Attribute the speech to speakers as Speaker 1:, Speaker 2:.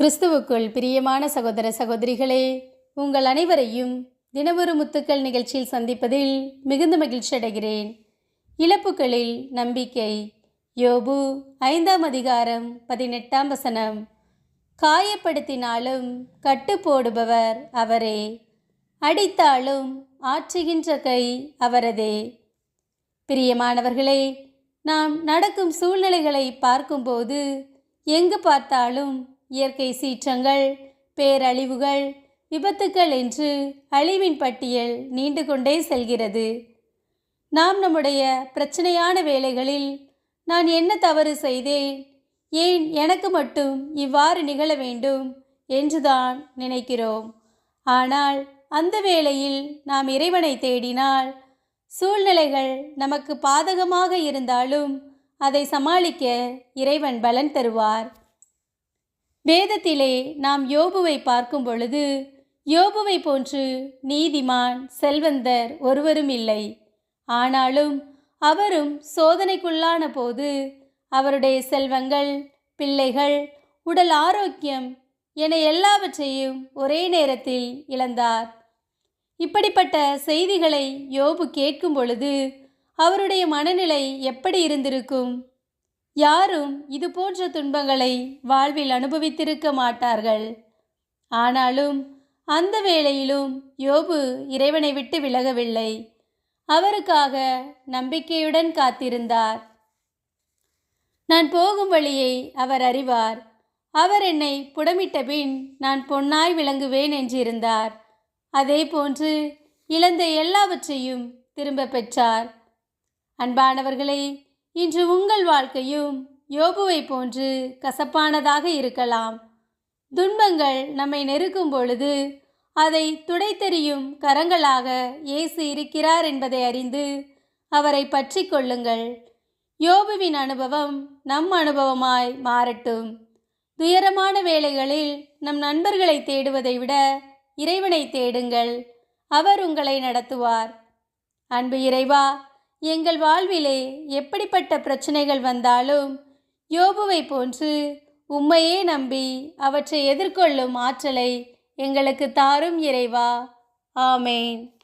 Speaker 1: கிறிஸ்துவுக்குள் பிரியமான சகோதர சகோதரிகளே உங்கள் அனைவரையும் தினமொரு முத்துக்கள் நிகழ்ச்சியில் சந்திப்பதில் மிகுந்த மகிழ்ச்சி அடைகிறேன். இழப்புகளில் நம்பிக்கை யோபு ஐந்தாம் அதிகாரம் பதினெட்டாம் வசனம். காயப்படுத்தினாலும் கட்டு போடுபவர் அவரே அடித்தாலும் ஆற்றுகின்ற கை அவரதே. பிரியமானவர்களே நாம் நடக்கும் சூழ்நிலைகளை பார்க்கும்போது எங்கு பார்த்தாலும் இயற்கை சீற்றங்கள் பேரழிவுகள் விபத்துக்கள் என்று அழிவின் பட்டியல் நீண்டு கொண்டே செல்கிறது. நாம் நம்முடைய பிரச்சனையான வேலைகளில் நான் என்ன தவறு செய்தேன்? ஏன் எனக்கு மட்டும் இவ்வாறு நிகழ வேண்டும் என்றுதான் நினைக்கிறோம். ஆனால் அந்த வேளையில் நாம் இறைவனை தேடினால் சூழ்நிலைகள் நமக்கு பாதகமாக இருந்தாலும் அதை சமாளிக்க இறைவன் பலன் தருவார். வேதத்திலே நாம் யோபுவை பார்க்கும் பொழுது யோபுவை போன்று நீதிமான் செல்வந்தர் ஒருவரும் இல்லை. ஆனாலும் அவரும் சோதனைக்குள்ளான போது அவருடைய செல்வங்கள் பிள்ளைகள் உடல் ஆரோக்கியம் என எல்லாவற்றையும் ஒரே நேரத்தில் இழந்தார். இப்படிப்பட்ட செய்திகளை யோபு கேட்கும் பொழுது அவருடைய மனநிலை எப்படி இருந்திருக்கும்? யாரும் இது போன்ற துன்பங்களை வாழ்வில் அனுபவித்திருக்க மாட்டார்கள். ஆனாலும் அந்த வேளையிலும் யோபு இறைவனை விட்டு விலகவில்லை. அவருக்காக நம்பிக்கையுடன் காத்திருந்தார். நான் போகும் வழியை அவர் அறிவார். அவர் என்னை புடமிட்ட பின் நான் பொன்னாய் விளங்குவேன் என்றிருந்தார். அதே போன்று இழந்த எல்லாவற்றையும் திரும்ப பெற்றார். அன்பானவர்களே இன்று உங்கள் வாழ்க்கையும் யோபுவை போன்று கசப்பானதாக இருக்கலாம். துன்பங்கள் நம்மை நெருக்கும் பொழுது அதை துடைத்தெறியும் கரங்களாக இயேசு இருக்கிறார் என்பதை அறிந்து அவரை பற்றி கொள்ளுங்கள். யோபுவின் அனுபவம் நம் அனுபவமாய் மாறட்டும். துயரமான வேளைகளில் நம் நண்பர்களை தேடுவதை விட இறைவனை தேடுங்கள். அவர் உங்களை நடத்துவார். அன்பு இறைவா எங்கள் வாழ்விலே எப்படிப்பட்ட பிரச்சனைகள் வந்தாலும் யோபுவை போன்று உம்மையே நம்பி அவற்றை எதிர்கொள்ளும் ஆற்றலை எங்களுக்கு தாரும் இறைவா. ஆமேன்.